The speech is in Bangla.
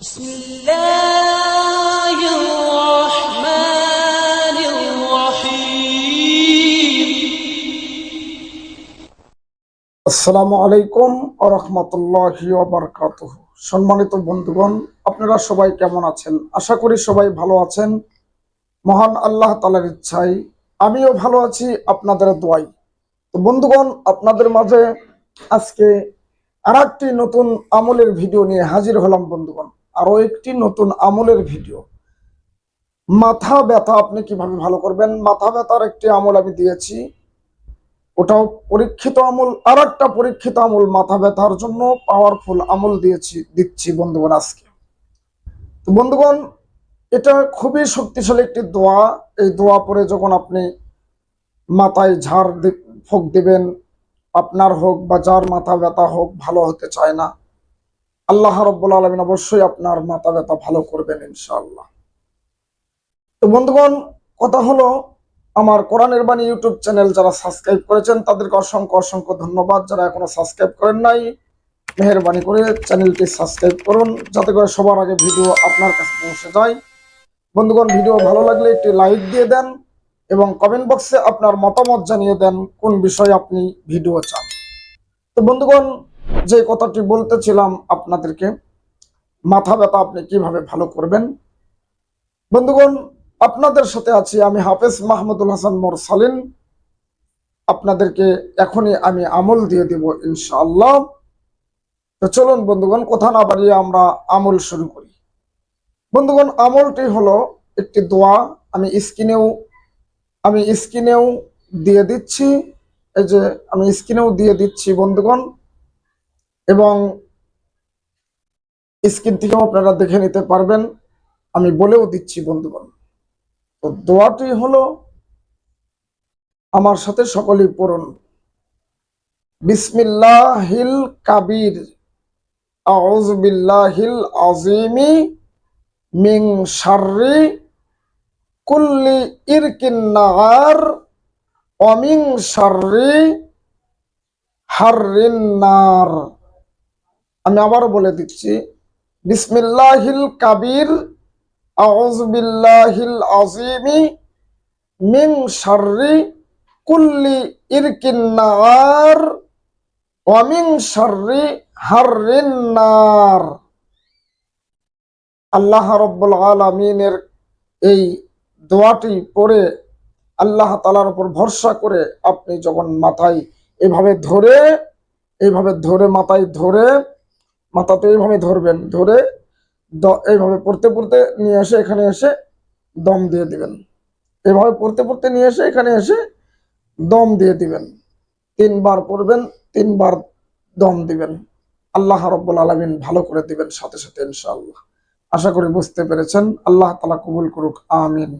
بسم الله الرحمن الرحيم আসসালামু আলাইকুম আরহামতুল্লাহি ওবরকাত সম্মানিত বন্ধুগণ আপনারা সবাই কেমন আছেন আশা করি সবাই ভালো আছেন মহান আল্লাহ তালার ইচ্ছায় আমিও ভালো আছি আপনাদের দোয়াই তো বন্ধুগণ আপনাদের মাঝে আজকে আর একটি নতুন আমলের ভিডিও নিয়ে হাজির হলাম বন্ধুগণ আরও একটি নতুন আমলের ভিডিও। মাথা ব্যথা আপনি কীভাবে ভালো করবেন? মাথা ব্যথার একটি আমল আমি দিয়েছি। ওটাও পরীক্ষিত আমল আর একটা পরীক্ষিত আমল মাথা ব্যথার জন্য পাওয়ারফুল আমল দিয়েছি, দিচ্ছি বন্ধুগণ আজকে। তো বন্ধুগণ, এটা খুবই শক্তিশালী একটি দোয়া। এই দোয়া পরে যখন আপনি মাথায় ঝাড় ফুঁক দিবেন, আপনার হোক বা যার মাথা ব্যথা হোক, ভালো হতে চায় না আল্লাহ রব্বুল আলমিন অবশ্যই আপনার মাথা ব্যথা ভালো করবেন ইনশাআল্লাহ। তো বন্ধুগণ, কথা হলো, আমার কোরআনের বাণী ইউটিউব চ্যানেল যারা সাবস্ক্রাইব করেছেন, তাদেরকে অসংখ্য অসংখ্য ধন্যবাদ। যারা এখনও সাবস্ক্রাইব করেন নাই, মেহরবানি করে চ্যানেলটি সাবস্ক্রাইব করুন, যাতে করে সবার আগে ভিডিও আপনার কাছে পৌঁছে যায়। বন্ধুগণ, ভিডিও ভালো লাগলে একটি লাইক দিয়ে দেন এবং কমেন্ট বক্সে আপনার মতামত জানিয়ে দেন, কোন বিষয়ে আপনি ভিডিও চান। তো বন্ধুগণ যে কথাটি বলতেছিলাম আপনাদেরকে, মাথা ব্যথা আপনি কীভাবে ভালো করবেন? বন্ধুগণ, আপনাদের সাথে আছি আমি হাফেজ মাহমুদুল হাসান মোরসালিন। আপনাদেরকে এখনই আমি আমল দিয়ে দেব ইনশাআল্লাহ। তো চলুন বন্ধুগণ, কথা না বাড়িয়ে আমরা আমল শুরু করি। বন্ধুগণ, আমলটি হলো একটি দোয়া। আমি স্ক্রিনেও আমি স্ক্রিনেও দিয়ে দিচ্ছি। এই যে আমি স্ক্রিনেও দিয়ে দিচ্ছি বন্ধুগণ। এবং স্ক্রিন থেকেও আপনারা দেখে নিতে পারবেন। আমি বলেও দিচ্ছি, বন্ধুগণ। তো দোয়াটি হলো, আমার সাথে সকলেই পড়ুন। বিসমিল্লাহিল কাবির। আউযু বিল্লাহিল আযীমি মিন শাররি কুল্লি ইরকিন নার মিন শাররি হাররিন নার। আমি আবারও বলে দিচ্ছি, বিসমিল্লাহিল কাবির, আউযু বিল্লাহিল আযীমি মিন শাররি কুল্লি ইরকিন নার ওয়া মিন শাররি হাররিন নার। আল্লাহ রাব্বুল আলামিনের এই দোয়াটি পড়ে আল্লাহ তাআলার উপর ভরসা করে আপনি যখন মাথায় এভাবে ধরে এইভাবে ধরে, মাথায় ধরে মাথাতে এইভাবে ধরবেন, ধরে এইভাবে পড়তে পড়তে নিয়ে এসে এখানে এসে দম দিয়ে দিবেন। এভাবে পড়তে পড়তে নিয়ে এসে এখানে এসে দম দিয়ে দিবেন। তিনবার পড়বেন, তিনবার দম দিবেন। আল্লাহ রব্বুল আলমিন ভালো করে দিবেন সাথে সাথে ইনশাআল্লাহ। আশা করি বুঝতে পেরেছেন। আল্লাহ তালা কবুল করুক, আমিন।